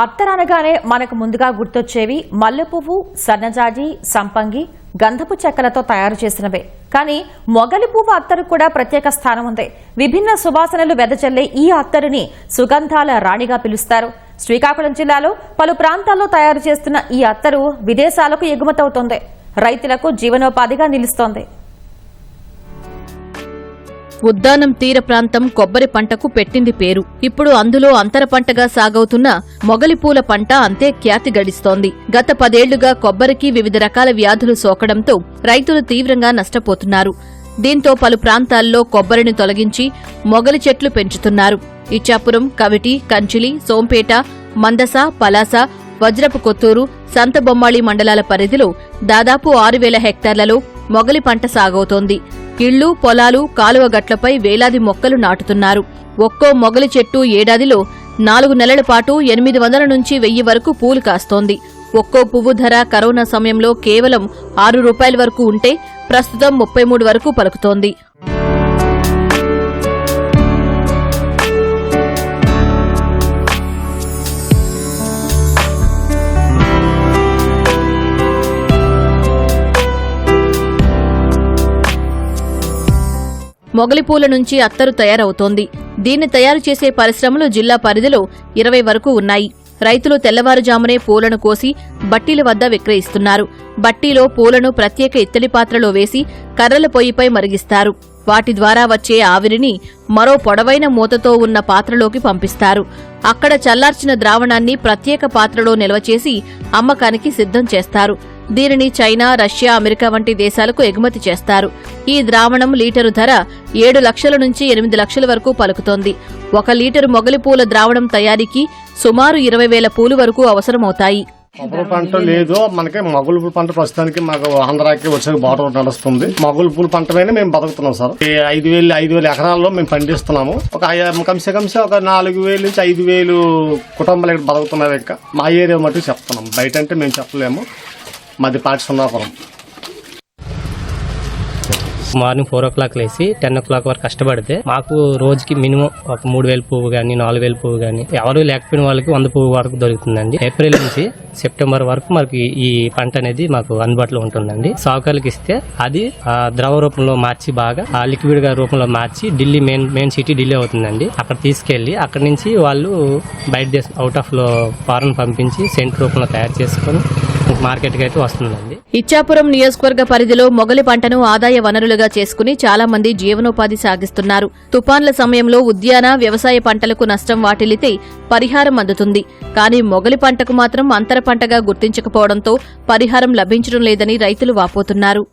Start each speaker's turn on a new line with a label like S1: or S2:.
S1: అత్తరనగానే మనకు ముందుగా గుర్తొచ్చేవి మల్లె పువ్వు సన్నజాజి సంపంగి గంధపు చెక్కలతో తయారు చేసినవే. కానీ మొగలి పువ్వు అత్తరు కూడా ప్రత్యేక స్థానం ఉంది. విభిన్న సువాసనలు వెదజల్లే ఈ అత్తరుని సుగంధాల రాణిగా పిలుస్తారు. శ్రీకాకుళం జిల్లాలో పలు ప్రాంతాల్లో తయారు చేస్తున్న ఈ అత్తరు విదేశాలకు ఎగుమతవుతోంది. రైతులకు జీవనోపాధిగా నిలుస్తోంది.
S2: ఉద్దానం తీర ప్రాంతం కొబ్బరి పంటకు పెట్టింది పేరు. ఇప్పుడు అందులో అంతర పంటగా సాగవుతున్న మొగలి పూల పంట అంతే ఖ్యాతి గడిస్తోంది. గత పదేళ్ళుగా కొబ్బరికి వివిధ రకాల వ్యాధులు సోకడంతో రైతులు తీవ్రంగా నష్టపోతున్నారు. దీంతో పలు ప్రాంతాల్లో కొబ్బరిని తొలగించి మొగలి చెట్లు పెంచుతున్నారు. ఇచ్చాపురం కవిటి కంచిలి సోంపేట మందస పలాస వజ్రపు కొత్తూరు సంతబొమ్మాళి మండలాల పరిధిలో దాదాపు ఆరు వేల హెక్టార్లలో మొగలి పంట సాగవుతోంది. ఇళ్ళు పొలాలు కాలువ గట్లపై వేలాది మొక్కలు నాటుతున్నారు. ఒక్కో మొగలి చెట్టు ఏడాదిలో నాలుగు నెలల పాటు ఎనిమిది వందల నుంచి వెయ్యి వరకు పూలు కాస్తోంది. ఒక్కో పువ్వు ధర కరోనా సమయంలో కేవలం ఆరు రూపాయల వరకు ఉంటే ప్రస్తుతం ముప్పై మూడు వరకు పలుకుతోంది. మొగలి పూల నుంచి అత్తరు తయారవుతోంది. దీన్ని తయారు చేసే పరిశ్రమలు జిల్లా పరిధిలో ఇరవై వరకు ఉన్నాయి. రైతులు తెల్లవారుజామునే పూలను కోసి బట్టీల వద్ద విక్రయిస్తున్నారు. బట్టీలో పూలను ప్రత్యేక ఇత్తడి పాత్రలో వేసి కర్రల పొయ్యిపై మరిగిస్తారు. వాటి ద్వారా వచ్చే ఆవిరిని మరో పొడవైన మూతతో ఉన్న పాత్రలోకి పంపిస్తారు. అక్కడ చల్లార్చిన ద్రావణాన్ని ప్రత్యేక పాత్రలో నిల్వ చేసి అమ్మకానికి సిద్ధం చేస్తారు. దీనిని చైనా రష్యా అమెరికా వంటి దేశాలకు ఎగుమతి చేస్తారు. ఈ ద్రావణం లీటరు ధర ఏడు లక్షల నుంచి ఎనిమిది లక్షల వరకు పలుకుతోంది. ఒక లీటరు మొగలి పూల ద్రావణం తయారీకి సుమారు ఇరవై వేల పూలు వరకు అవసరమవుతాయి.
S3: కొబ్బరి పంట లేదు. మనకి మగులు పూల పంట ప్రస్తుతానికి మాకు ఆంధ్రాకి వచ్చే బార్డర్ నడుస్తుంది. మగులు పూల పంట మీద మేము బతుకుతున్నాం సార్. ఐదు వేలు ఐదు వేల ఎకరాల్లో మేము పండిస్తున్నాము. ఒక ఐ- కమ్సే కమ్సే ఒక నాలుగు వేలు నుంచి ఐదు వేలు కుటుంబాలు ఇక్కడ బతుకుతున్నారు ఇంకా. మా ఏరియా మటుకు చెప్తున్నాం. బయట అంటే మేము చెప్పలేము. మాది Pati Sunnapuram.
S4: Morning four o'clock లేసి టెన్ ఓ క్లాక్ వరకు కష్టపడితే మాకు రోజుకి మినిమం ఒక మూడు వేల పువ్వు కానీ నాలుగు వేల పువ్వు కానీ ఎవరు లేకపోయిన వాళ్ళకి వంద పువ్వు వరకు దొరుకుతుందండి. ఏప్రిల్ నుంచి సెప్టెంబర్ వరకు మనకి ఈ పంట అనేది మాకు అందుబాటులో ఉంటుందండి. సాగుకారులకు ఇస్తే అది ఆ, ద్రవ రూపంలో మార్చి బాగా ఆ లిక్విడ్గా రూపంలో మార్చి Delhi main main city Delhi అవుతుందండి. అక్కడ తీసుకెళ్ళి అక్కడ నుంచి వాళ్ళు బయట దేశం అవుట్ ఆఫ్లో ఫారెన్ పంపించి సెంట్ రూపంలో తయారు చేసుకొని మార్కెట్కి అయితే వస్తుందండి.
S2: ఇచ్చాపురం నియోజకవర్గ పరిధిలో మొగలి పంటను ఆదాయ వనరులుగా చేసుకుని చాలా మంది జీవనోపాధి సాగిస్తున్నారు. తుపాన్ల సమయంలో ఉద్యాన వ్యవసాయ పంటలకు నష్టం వాటిల్లితే పరిహారం అందుతుంది. కానీ మొగలి పంటకు మాత్రం అంతర పంటగా గుర్తించకపోవడంతో పరిహారం లభించడం లేదని రైతులు వాపోతున్నారు.